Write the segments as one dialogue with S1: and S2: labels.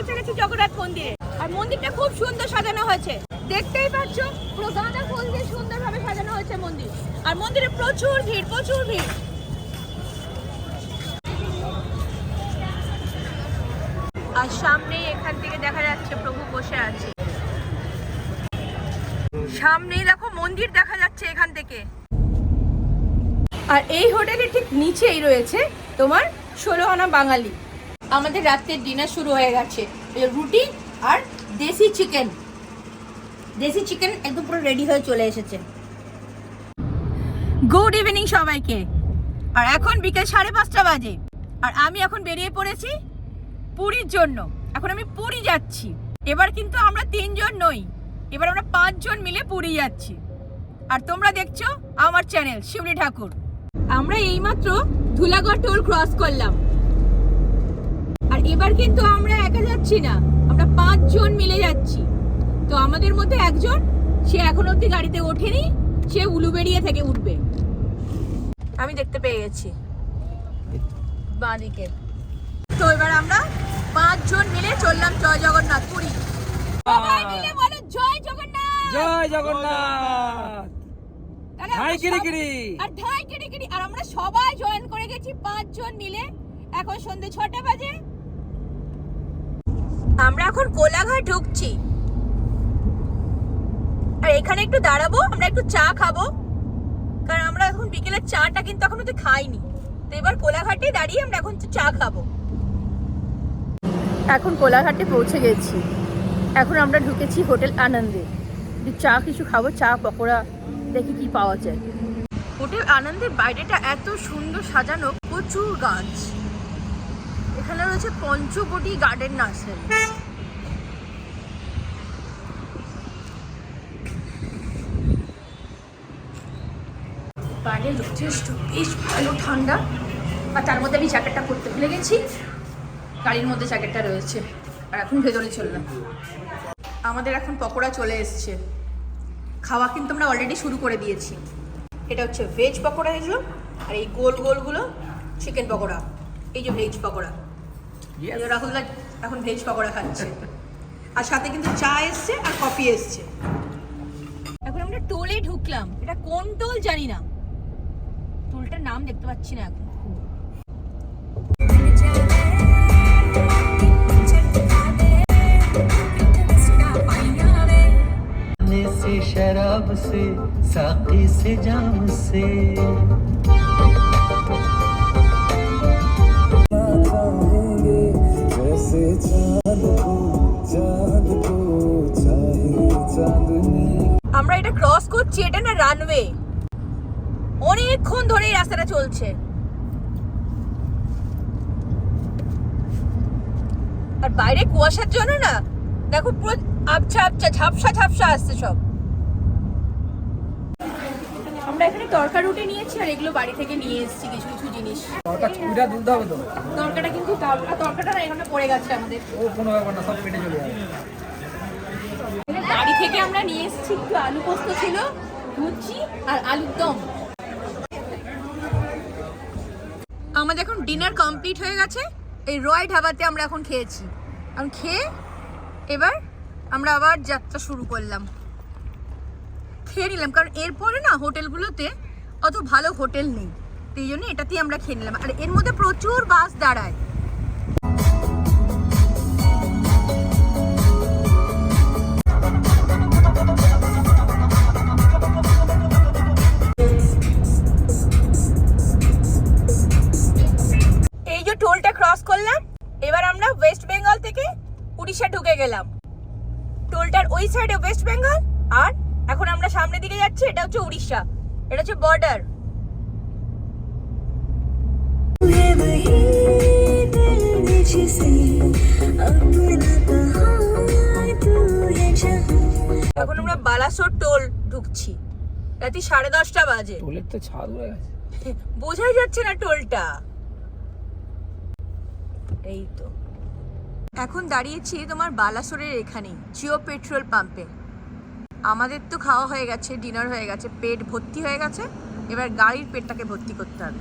S1: পৌঁছে গেছি জগন্নাথ মন্দিরে। আর মন্দিরটা খুব সুন্দর সাজানো হয়েছে। দেখতেই পাচ্ছ, পুরো গাঁদা ফুল দিয়ে সুন্দরভাবে সাজানো হয়েছে মন্দির। আর মন্দিরে প্রচুর ভিড় প্রচুর ভিড়। আর সামনেই এখান থেকে দেখা যাচ্ছে, প্রভু বসে আছে। সামনেই দেখো, মন্দির দেখা যাচ্ছে এখান থেকে। আর এই হোটেলের ঠিক নিচেই রয়েছে তোমার ষোলো আনা বাঙালি। আমাদের রাত্রের ডিনার শুরু হয়ে গেছে। রুটি আর দেশি চিকেন দেশি চিকেন একদম পুরো রেডি হয়ে চলে এসেছে। গুড ইভিনিং সবাইকে। আর এখন বিকেল সাড়ে পাঁচটা বাজে। আর আমি এখন বেরিয়ে পড়েছি পুরীর জন্য। এখন আমি পুরী যাচ্ছি। এবার কিন্তু আমরা তিনজন নই। এবার আমরা পাঁচজন মিলে পুরী যাচ্ছি। আর তোমরা দেখছ আমার চ্যানেল শিবলি ঠাকুর। আমরা এইমাত্র ধুলাগড় টোল ক্রস করলাম। এবার কিন্তু আমরা একা যাচ্ছি না। আমরা পাঁচজন মিলে যাচ্ছি। তো আমাদের মধ্যে একজন সে এখন অব্দি গাড়িতে ওঠেনি সে উলু উলুবেড়িয়া থেকে উঠবে। আমি দেখতে পেয়ে গেছি। বাঁদিকে। তো এবার আমরা পাঁচজন মিলে চললাম জয় জগন্নাথ পুরী। সবাই মিলে বলো জয় জগন্নাথ।
S2: জয় জগন্নাথ। হাই কিরিকিরি।
S1: আর কিরিকিরি আর আমরা সবাই জয়েন করে গেছি পাঁচজন মিলে। এখন সন্ধে ছটা বাজে। আমরা এখন কোলাঘাট ঢুকছি। আর এখানে একটু দাঁড়াবো, আমরা একটু চা খাব। কারণ আমরা এখন বিকেলের চাটা কিন্তু এখনও তো খাইনি। তো এবার কোলাঘাটে দাঁড়িয়ে আমরা এখন চা খাব। এখন কোলাঘাটে পৌঁছে গেছি। এখন আমরা ঢুকেছি হোটেল আনন্দে। চা কিছু খাব, চা, পকোড়া, দেখি কি পাওয়া যায়। হোটেল আনন্দের বাইরেটা এত সুন্দর সাজানো, প্রচুর গাছ। এখানে রয়েছে পঞ্চবটি গার্ডেন নার্সারি বাইরে যথেষ্ট, বেশ ভালো ঠান্ডা। আর তার মধ্যে আমি জ্যাকেটটা পরতে ভুলে গেছি। গাড়ির মধ্যে জ্যাকেটটা রয়েছে। আর এখন ভেতরে চললাম। আমাদের এখন পকোড়া চলে এসছে। খাওয়া কিন্তু আমরা অলরেডি শুরু করে দিয়েছি। এটা হচ্ছে ভেজ পকোড়া এগুলো, আর এই গোল গোলগুলো চিকেন পকোড়া। এই যে ভেজ পকোড়া এই যে রাহুলদা এখন ভেজ পকোড়া খাচ্ছে আর সাথে কিন্তু চা এসছে আর কফি এসছে এখন আমরা টোলে ঢুকলাম এটা কোন টোল জানি না টোলটার নাম দেখতে পাচ্ছি না এখন
S3: खाने से शराब से साकी से जाम से
S1: আমরা এটা ক্রস করছি এটা না রানওয়ে অনেকক্ষণ ধরে এই রাস্তাটা চলছে। আর বাইরে কুয়াশার জন্য না দেখো পুরো আবছা আবছা ঝাপসা ঝাপসা আসছে সব। আমরা এখানে তরকা রুটি নিয়েছি আর এগুলো বাড়ি থেকে নিয়ে এসেছি কিছু কিছু জিনিস। তরকাটা কিন্তু তরকাটা না এখানে পড়ে গেছে আমাদের।
S2: ও কোনো ব্যাপার না সব পেটে চলে যাবে।
S1: থেকে আমরা নিয়ে এসেছি একটু আলু পোস্ত ছিল, লুচি আর আলুর দম। আমাদের এখন ডিনার কমপ্লিট হয়ে গেছে। এই রয় ঢাবাতে আমরা এখন খেয়েছি। এখন খেয়ে এবার আমরা আবার যাত্রা শুরু করলাম। খেয়ে নিলাম, কারণ এরপরে না হোটেলগুলোতে অত ভালো হোটেল নেই। তো এই জন্য এটাতেই আমরা খেয়ে নিলাম। আর এর মধ্যে প্রচুর বাস দাঁড়ায়। উড়িষ্যা ঢুকে গেলাম। টোলটার ওই সাইডে ওয়েস্ট বেঙ্গল আর এখন আমরা সামনের দিকে যাচ্ছি এটা হচ্ছে উড়িষ্যা এটা হচ্ছে বর্ডার এখন আমরা বালাসোর টোল ঢুকছি রাতে সাড়ে দশটা বাজে।
S2: টোলের তো ছাদ হয়ে গেছে।
S1: বোঝাই যাচ্ছে না টোলটা। এই তো। এখন দাঁড়িয়েছি তোমার বালাসোরের এখানেই জিও পেট্রোল পাম্পে। আমাদের তো খাওয়া হয়ে গেছে ডিনার হয়ে গেছে পেট ভর্তি হয়ে গেছে এবার গাড়ির পেটটাকে ভর্তি করতে হবে।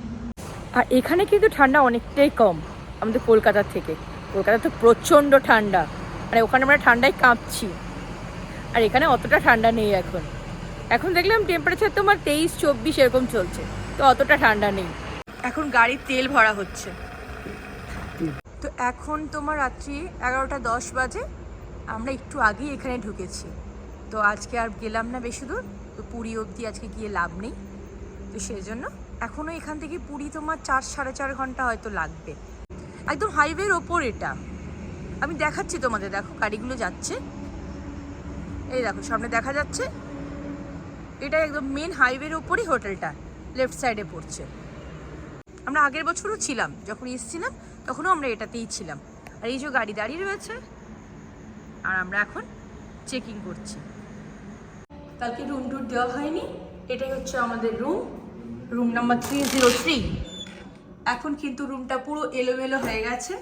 S1: আর এখানে কিন্তু ঠান্ডা অনেকটাই কম আমাদের কলকাতার থেকে। কলকাতা তো প্রচণ্ড ঠান্ডা মানে ওখানে আমরা ঠান্ডায় কাঁপছি। আর এখানে অতটা ঠান্ডা নেই এখন। এখন দেখলাম টেম্পারেচার তোমার তেইশ চব্বিশ এরকম চলছে তো অতটা ঠান্ডা নেই। এখন গাড়ির তেল ভরা হচ্ছে। তো এখন তোমার রাত্রি এগারোটা দশ বাজে। আমরা একটু আগেই এখানে ঢুকেছি। তো আজকে আর গেলাম না বেশি দূর। তো পুরী অবধি আজকে গিয়ে লাভ নেই। তো সেই জন্য এখনও এখান থেকে পুরী তোমার চার, সাড়ে চার ঘণ্টা হয়তো লাগবে। একদম হাইওয়ের ওপর এটা। আমি দেখাচ্ছি তোমাদের, দেখো গাড়িগুলো যাচ্ছে। এই দেখো, সামনে দেখা যাচ্ছে। এটা একদম মেন হাইওয়ের ওপরই হোটেলটা। লেফট সাইডে পড়ছে। আমরা আগের বছরও ছিলাম, যখন এসেছিলাম তখনও আমরা এটাতেই ছিলাম। আর এই যে গাড়ি দাঁড়িয়ে রয়েছে, আর আমরা এখন চেকিং করছি। কালকে রুম টুর দেওয়া হয়নি, এটাই হচ্ছে আমাদের room room number three zero three এখন কিন্তু রুমটা পুরো এলোমেলো হয়ে গেছে।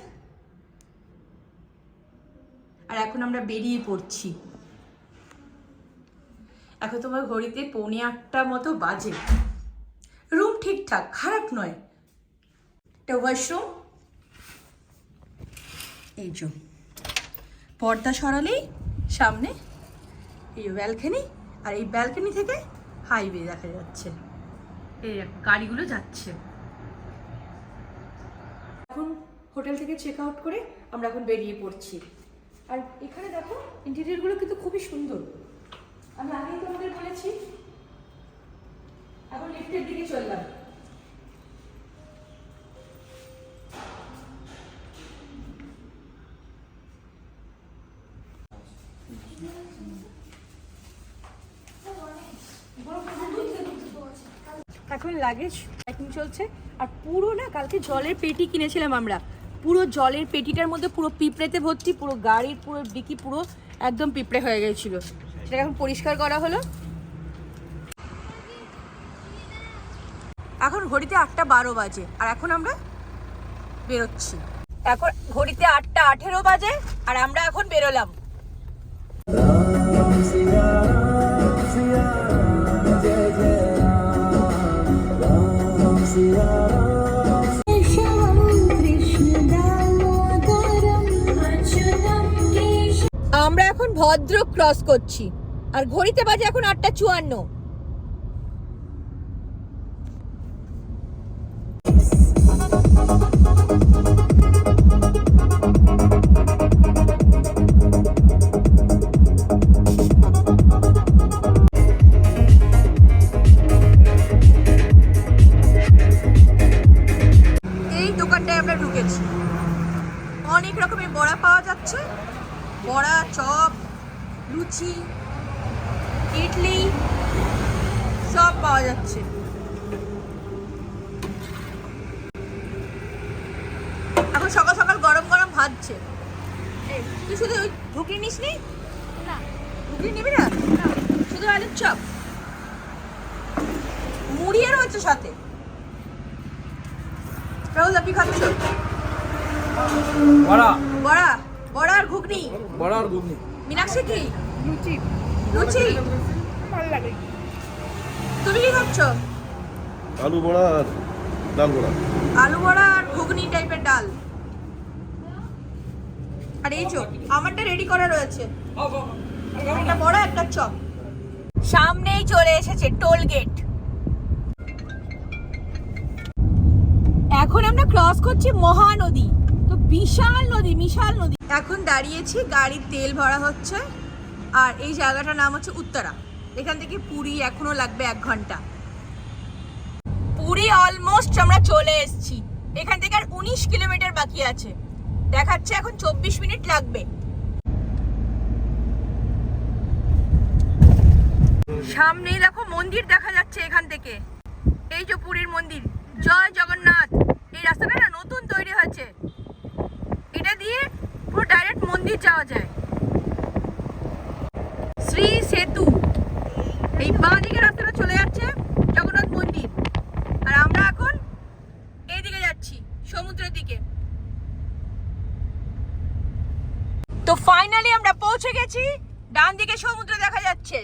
S1: আর এখন আমরা বেরিয়ে পড়ছি। এখন তোমার ঘড়িতে পৌনে আটটা মতো বাজে। রুম ঠিকঠাক, খারাপ নয়। এটা ওয়াশরুম এই যে, পর্দা সরালেই সামনে এই ব্যালকনি, আর এই ব্যালকনি থেকে হাইওয়ে দেখা যাচ্ছে। এই গাড়িগুলো যাচ্ছে। এখন হোটেল থেকে চেক আউট করে আমরা এখন বেরিয়ে পড়ছি। আর এখানে দেখো ইন্টেরিয়রগুলো কিন্তু খুবই সুন্দর। আমি আগেই তোমাদের বলেছি, এখন লিফটের দিকে চললাম। এখন লাগেজ প্যাকিং চলছে। আর পুরো না কালকে জলের পেটি কিনেছিলাম আমরা। পুরো জলের পেটিটার মধ্যে পুরো পিঁপড়েতে ভর্তি, পুরো গাড়ির, পুরো ডিকি, পুরো একদম পিঁপড়ে হয়ে গেছিল। সেটাকে এখন পরিষ্কার করা হলো। এখন ঘড়িতে আটটা বারো বাজে, আর এখন আমরা বেরোচ্ছি। এখন ঘড়িতে আটটা আঠেরো বাজে, আর আমরা এখন বেরোলাম। আমরা এখন ভদ্র ক্রস করছি। আর ঘড়িতে বাজে এখন আটটা চুয়ান্ন। দোকানটায় আমরা ঢুকেছি। অনেক রকমের বড়া পাওয়া যাচ্ছে। বড়া চপ লুচি ইডলি সব পাওয়া যাচ্ছে। এখন সকাল সকাল গরম গরম ভাজছে তুই শুধু ওই ঢুকি নিস নি? না। ঢুকি নিবি না? শুধু আলুর চপ? মুড়িয়ে রয়েছে সাথে। রাহুল আপনি খাচ্ছ
S2: বড়া।
S1: বড়া? বড়া আর ঘুগনি?
S2: বড়া আর ঘুগনি।
S1: মীনাক্ষী কি? লুচি। লুচি? ভালো লাগে। তুমি কি খাচ্ছ?
S4: আলু বড়া আর ডাল বড়া।
S1: আলু বড়া আর ঘুগনি টাইপের ডাল। আর এই চো আমারটা রেডি করা রয়েছে। একটা বড়া একটা চপ। সামনেই চলে এসেছে টোল গেট এখন আমরা ক্রস করছি মহানদী। তো বিশাল নদী বিশাল নদী। এখন দাঁড়িয়েছি, গাড়ির তেল ভরা হচ্ছে। আর এই জায়গাটার নাম হচ্ছে উত্তরা। এখান থেকে পুরী এখনও লাগবে এক ঘণ্টা। পুরী অলমোস্ট আমরা চলে এসেছি। এখান থেকে আর উনিশ কিলোমিটার বাকি আছে। দেখাচ্ছে এখন চব্বিশ মিনিট লাগবে। সামনেই দেখো মন্দির দেখা যাচ্ছে এখান থেকে। এই যে পুরীর মন্দির। জয় জগন্নাথ। এই রাস্তাটা না নতুন তৈরি হয়েছে। এটা দিয়ে পুরো ডাইরেক্ট মন্দির যাওয়া যায়। শ্রী সেতু। এই বাঁ দিকে রাস্তাটা চলে যাচ্ছে জগন্নাথ মন্দির। আর আমরা এখন এইদিকে যাচ্ছি, সমুদ্রের দিকে। তো ফাইনালি আমরা পৌঁছে গেছি ডান দিকে সমুদ্র দেখা যাচ্ছে।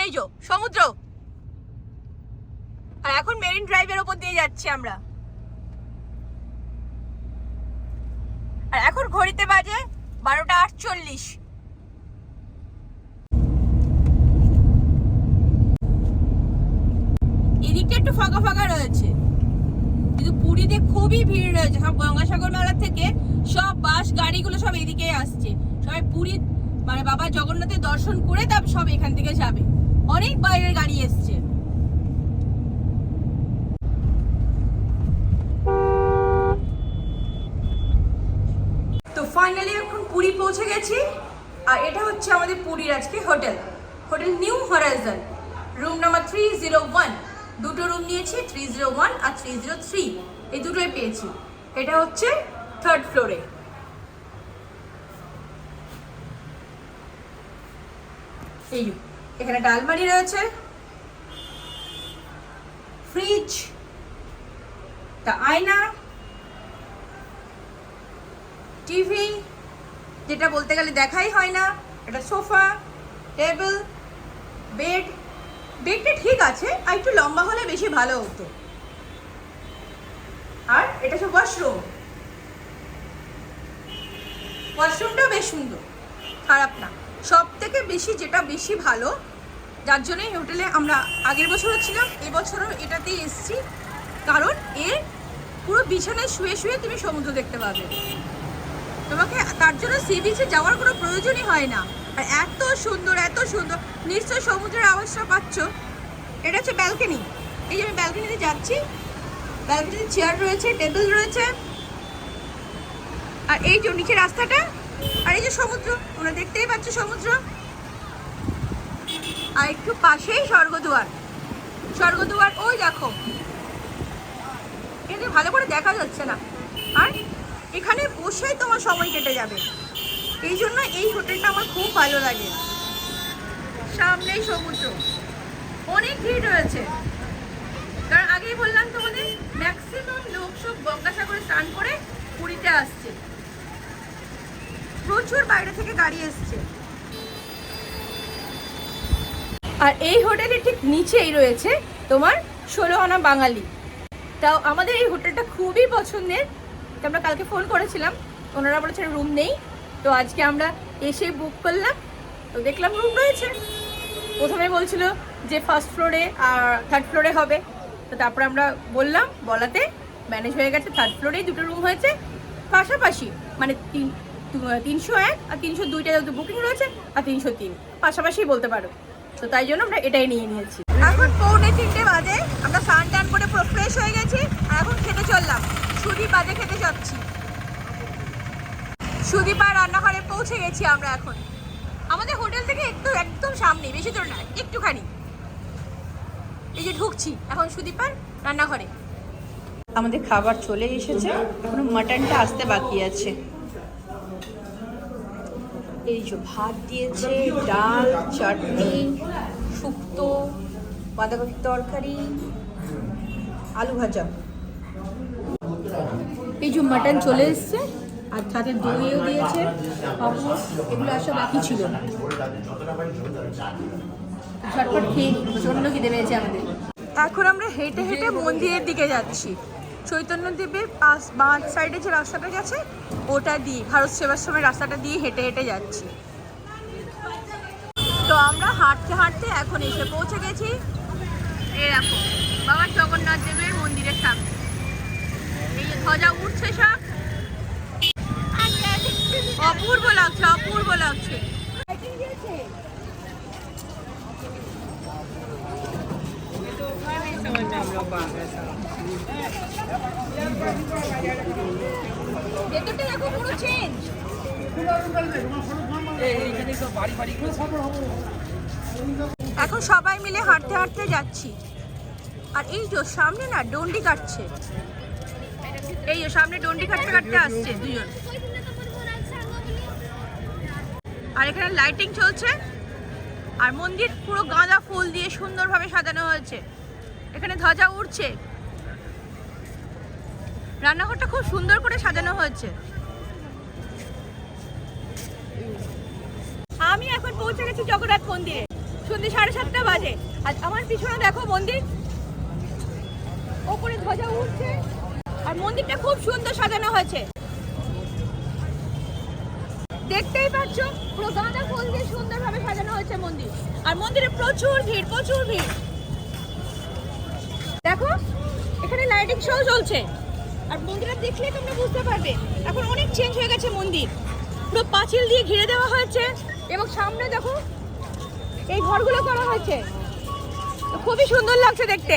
S1: এই যো সমুদ্র। আর এখন মেরিন ড্রাইভের ওপর দিয়ে যাচ্ছি আমরা। আর এখন ঘড়িতে বাজে বারোটা আটচল্লিশ। এদিকটা একটু ফাঁকা ফাঁকা রয়েছে। কিন্তু পুরীতে খুবই ভিড় রয়েছে। সব গঙ্গাসাগর মেলা থেকে সব বাস, গাড়িগুলো সব এদিকে আসছে। সবাই পুরী মানে বাবা জগন্নাথের দর্শন করে তারপর সব এখান থেকে যাবে। অনেক বাইরের গাড়ি এসছে তো ফাইনালি এখন পুরী পৌঁছে গেছি। আর এটা হচ্ছে আমাদের পুরীর আজকে hotel. Hotel new horizon. Room number three zero one দুটো রুম নিয়েছি থ্রি জিরো ওয়ান আর থ্রি জিরো থ্রি এই দুটোই পেয়েছি। এটা হচ্ছে থার্ড ফ্লোরে এই এখানে আলমারি রয়েছে। ফ্রিজ তা আয়না। টিভি যেটা বলতে গেলে দেখাই হয় না। এটা সোফা, টেবিল, বেড, বেডটা ঠিক আছে, আর একটু লম্বা হলে বেশি ভালো হতো। আর এটা সব ওয়াশরুম ওয়াশরুমটাও বেশ সুন্দর, খারাপ না। সব থেকে বেশি যেটা বেশি ভালো, যার জন্য এই হোটেলে আমরা আগের বছরও ছিলাম, এবছরও এটাতেই এসেছি। কারণ এর পুরো বিছানায় শুয়ে শুয়ে তুমি সমুদ্র দেখতে পাবে। তোমাকে তার জন্য সি বিচে যাওয়ার কোনো প্রয়োজনই হয় না। আর এত সুন্দর এত সুন্দর নিশ্চয় সমুদ্রের আওয়াজটা পাচ্ছ। এটা হচ্ছে ব্যালকনি এই যে আমি ব্যালকনিতে যাচ্ছি ব্যালকনিতে চেয়ার রয়েছে টেবিল রয়েছে। আর এই যে নিচে রাস্তাটা, আর এই যে সমুদ্র, তোমরা দেখতেই পাচ্ছ সমুদ্র। আর একটু পাশেই স্বর্গদুয়ার। স্বর্গদুয়ার, ওই দেখো। কিন্তু ভালো করে দেখা যাচ্ছে না। আর এখানে বসেই তোমার সময় কেটে যাবে। এই জন্য এই হোটেলটা আমার খুব ভালো লাগে। সামনেই সমুদ্র। অনেক ভিড় রয়েছে। কারণ আগেই বললাম তোমাদের ম্যাক্সিমাম লোক সব গঙ্গাসাগরে স্নান করে পুরীতে আসছে। প্রচুর বাইরে থেকে গাড়ি এসছে। আর এই হোটেলের ঠিক নিচেই রয়েছে তোমার ষোলো আনা বাঙালি। তাও আমাদের এই হোটেলটা খুবই পছন্দের। তো আমরা কালকে ফোন করেছিলাম, ওনারা বলেছেন রুম নেই, তো আজকে আমরা এসে বুক করলাম, তো দেখলাম রুম রয়েছে। প্রথমে বলছিল যে ফার্স্ট ফ্লোরে আর থার্ড ফ্লোরে হবে। তো তারপরে আমরা বললাম, বলাতে ম্যানেজ হয়ে গেছে থার্ড ফ্লোরেই দুটো রুম হয়েছে। পাশাপাশি মানে তিন তিনশো এক আর তিনশো দুইটা যেহেতু বুকিং রয়েছে, আর তিনশো তিন, পাশাপাশি বলতে পারো। তো তাই জন্য আমরা এটাই নিয়ে নিয়েছি। এখন পৌনে তিনটে বাজে, আমরা স্নান টান করে পুরো ফ্রেশ হয়ে গেছি, আর এখন খেতে চললাম। সুদীপ বাজে খেতে যাচ্ছি। সুদীপ আর রান্নাঘরে পৌঁছে গেছি আমরা এখন। আমাদের হোটেল থেকে একটু, একদম সামনে, বেশি দূর না, একটুখানি। এই যে ঢুকছি, এখন সুদীপার রান্নাঘরে। আমাদের খাবার চলে এসেছে, এখনও মাটনটা আসতে বাকি আছে। এই যে ভাত দিয়েছে, ডাল, চাটনি, শুক্তো। বাঁধাকপির তরকারি, আলু ভাজা। এই যে মাটন চলে এসছে, আর সাথে দইও দিয়েছে এগুলো আসা বাকি ছিল ঝটপট খেয়ে প্রচণ্ড খিদে পেয়েছে আমাদের। এখন আমরা হেঁটে হেঁটে মন্দিরের দিকে যাচ্ছি। চৈতন্যদেবের পাশ, বাঁ সাইডে যে রাস্তাটা গেছে, ওটা দিয়ে, ভারত সেবাশ্রমের রাস্তাটা দিয়ে হেঁটে হেঁটে যাচ্ছি। তো আমরা হাঁটতে হাঁটতে এখন এসে পৌঁছে গেছি। দেখো বাবা জগন্নাথ দেবের মন্দিরের সামনে। এই যে ধ্বজা উঠছে সব। অপূর্ব লাগছে অপূর্ব লাগছে। ভেতরটা দেখো পুরো চেঞ্জ এখন সবাই মিলে হাঁটতে হাঁটতে যাচ্ছি। আর এই যে সামনে না ডন্ডি কাটছে। এই যে সামনে ডন্ডি কাটতে কাটতে আসছে দুজন। আর এখানে লাইটিং চলছে। আর মন্দির পুরো গাঁদা ফুল দিয়ে সুন্দরভাবে সাজানো হয়েছে। এখানে ধ্বজা উড়ছে। রান্নাঘরটা খুব সুন্দর করে সাজানো হয়েছে। আমি এখন পৌঁছে গেছি জগন্নাথ মন্দিরে। সন্ধ্যে সাড়ে সাতটা বাজে। আর আমার পিছনে দেখো মন্দির। ওপরে ধ্বজা উঠছে আর মন্দিরটা খুব সুন্দর সাজানো হয়েছে। দেখতেই পাচ্ছ, পুরো গাঁদা ফুল দিয়ে সুন্দরভাবে সাজানো হয়েছে মন্দির। আর মন্দিরে প্রচুর ভিড় প্রচুর ভিড়। দেখো, এখানে লাইটিং শো চলছে। আর মন্দিরটা দেখলে তোমরা বুঝতে পারবে, এখন অনেক চেঞ্জ হয়ে গেছে মন্দির। পুরো পাঁচিল দিয়ে ঘিরে দেওয়া হয়েছে এবং সামনে দেখো, এই ঘরগুলো করা হয়েছে। খুবই সুন্দর লাগছে দেখতে।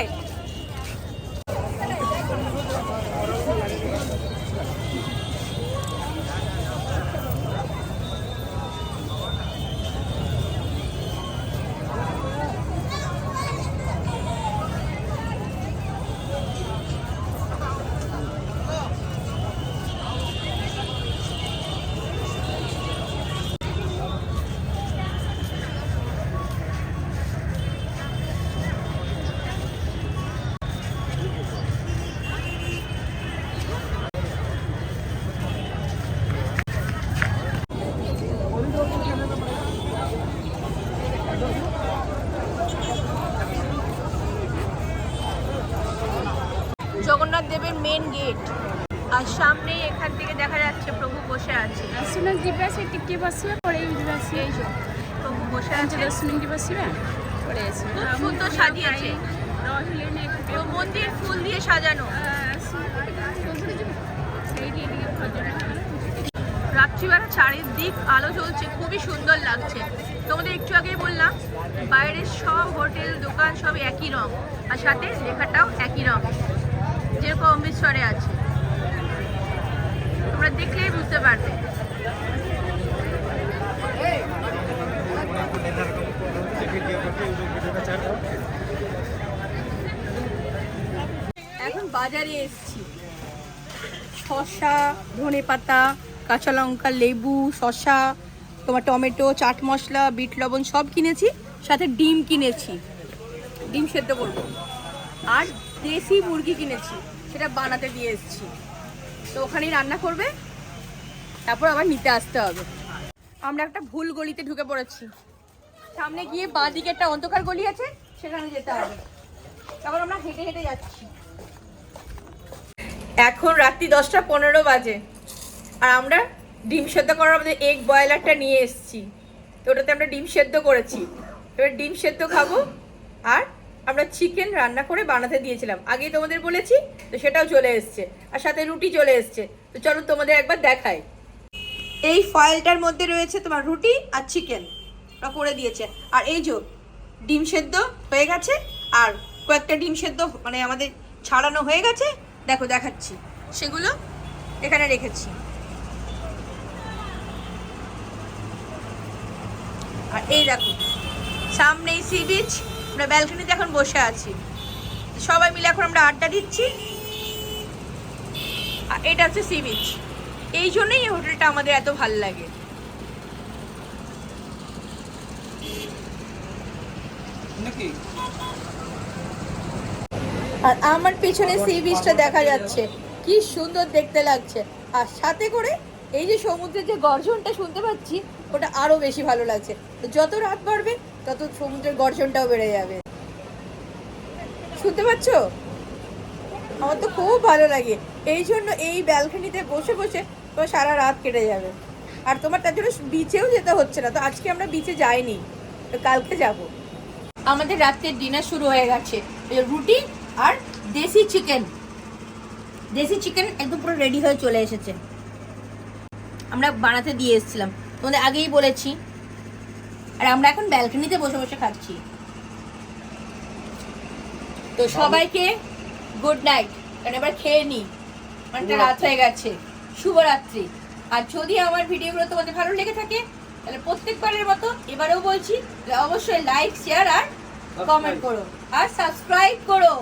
S5: ସୁନା ଯିବା ସେ ଟିକେ ବସିବା ପଳେଇ ଯିବା ସିଏ
S1: এই যে প্রভু বসে
S5: ପାଞ୍ଚ
S1: আছে
S5: ଦଶ ମିନିଟ୍ ବସିବା ପଳେଇ ଆସିବା
S1: খুব সুন্দর সাজিয়েছে
S5: ରହିଲେନି ଏଠି
S1: পুরো মন্দির ফুল দিয়ে সাজানো
S5: ସେଇଠି ଟିକେ ଭଜନ ହେଲା
S1: রাত্রিবেলা চারিদিক আলো জ্বলছে খুবই সুন্দর লাগছে তোমাদের একটু আগেই বললাম বাইরের সব হোটেল দোকান সব একই রং আর সাথে লেখাটাও একই রং যেরকম অমৃতসরে আছে তোমরা দেখলেই বুঝতে পারবে এখন বাজারে এসেছি। শসা, ধনে পাতা, কাঁচা লঙ্কা, লেবু, শসা, তোমার টমেটো, চাট মশলা, বিট লবণ সব কিনেছি, সাথে ডিম কিনেছি। ডিম সেদ্ধ করব। আর দেশি মুরগি কিনেছি, সেটা বানাতে দিয়ে এসেছি। তো ওখানেই রান্না করবে, তারপর আবার নিতে আসতে হবে। আমরা একটা ভুল গলিতে ঢুকে পড়েছি। সামনে গিয়ে বাঁ দিকে একটা অন্ধকার গলি আছে সেখানে যেতে হবে। তারপর আমরা হেঁটে হেঁটে যাচ্ছি। এখন রাত্রি দশটা পনেরো বাজে আর আমরা ডিম সেদ্ধ করার মধ্যে এগ বয়লারটা নিয়ে এসেছি। তো ওটাতে আমরা ডিম সেদ্ধ করেছি। এবার ডিম সেদ্ধ খাব আর আমরা চিকেন রান্না করে বানাতে দিয়েছিলাম। আগেই তোমাদের বলেছি তো সেটাও চলে এসছে আর সাথে রুটি চলে এসছে। তো চলো তোমাদের একবার দেখাই। এই ফয়েলটার মধ্যে রয়েছে তোমার রুটি আর চিকেন করে দিয়েছে। আর এই যে ডিম সেদ্ধ হয়ে গেছে, আর কয়েকটা ডিম সেদ্ধ মানে আমাদের ছাড়ানো হয়ে গেছে, দেখো দেখাচ্ছি। সেগুলো এখানে রেখেছি। আর এই দেখো সামনেই সি বিচ আমরা ব্যালকনিতে এখন বসে আছি। সবাই মিলে এখন আমরা আড্ডা দিচ্ছি। আর এটা হচ্ছে সি বিচ এই জন্যই এই হোটেলটা আমাদের এত ভালো লাগে।
S2: নাকি?
S1: আর আমার পিছনে সি বিচটা দেখা যাচ্ছে। কি সুন্দর দেখতে লাগছে। আর সাথে করে এই যে সমুদ্রের যে গর্জনটা শুনতে পাচ্ছি, ওটা আরও বেশি ভালো লাগছে। তো যত রাত বাড়বে, তত সমুদ্রের গর্জনটাও বেড়ে যাবে। শুনতে পাচ্ছ? আমার তো খুব ভালো লাগে। এই জন্য এই ব্যালকনিতে বসে বসে তোমার সারা রাত কেটে যাবে। আর তোমার তার জন্য বিচেও যেতে হচ্ছে না। তো আজকে আমরা বিচে যাইনি। তো কালকে যাব। আমাদের রাত্রের ডিনার শুরু হয়ে গেছে। রুটি আর দেশি চিকেন দেশি চিকেন একদম পুরো রেডি হয়ে চলে এসেছে। আমরা বানাতে দিয়ে এসেছিলাম। তোমাদের আগেই বলেছি। আর আমরা এখন ব্যালকনিতে বসে বসে খাচ্ছি। তো সবাইকে গুড নাইট কারণ এবার খেয়ে নিই অনেকটা রাত হয়ে গেছে। শুভরাত্রি। আর যদি আমার ভিডিওগুলো তোমাদের ভালো লেগে থাকে তাহলে প্রত্যেকবারের মতো এবারেও বলছি অবশ্যই লাইক শেয়ার আর কমেন্ট করো। আর সাবস্ক্রাইব করো।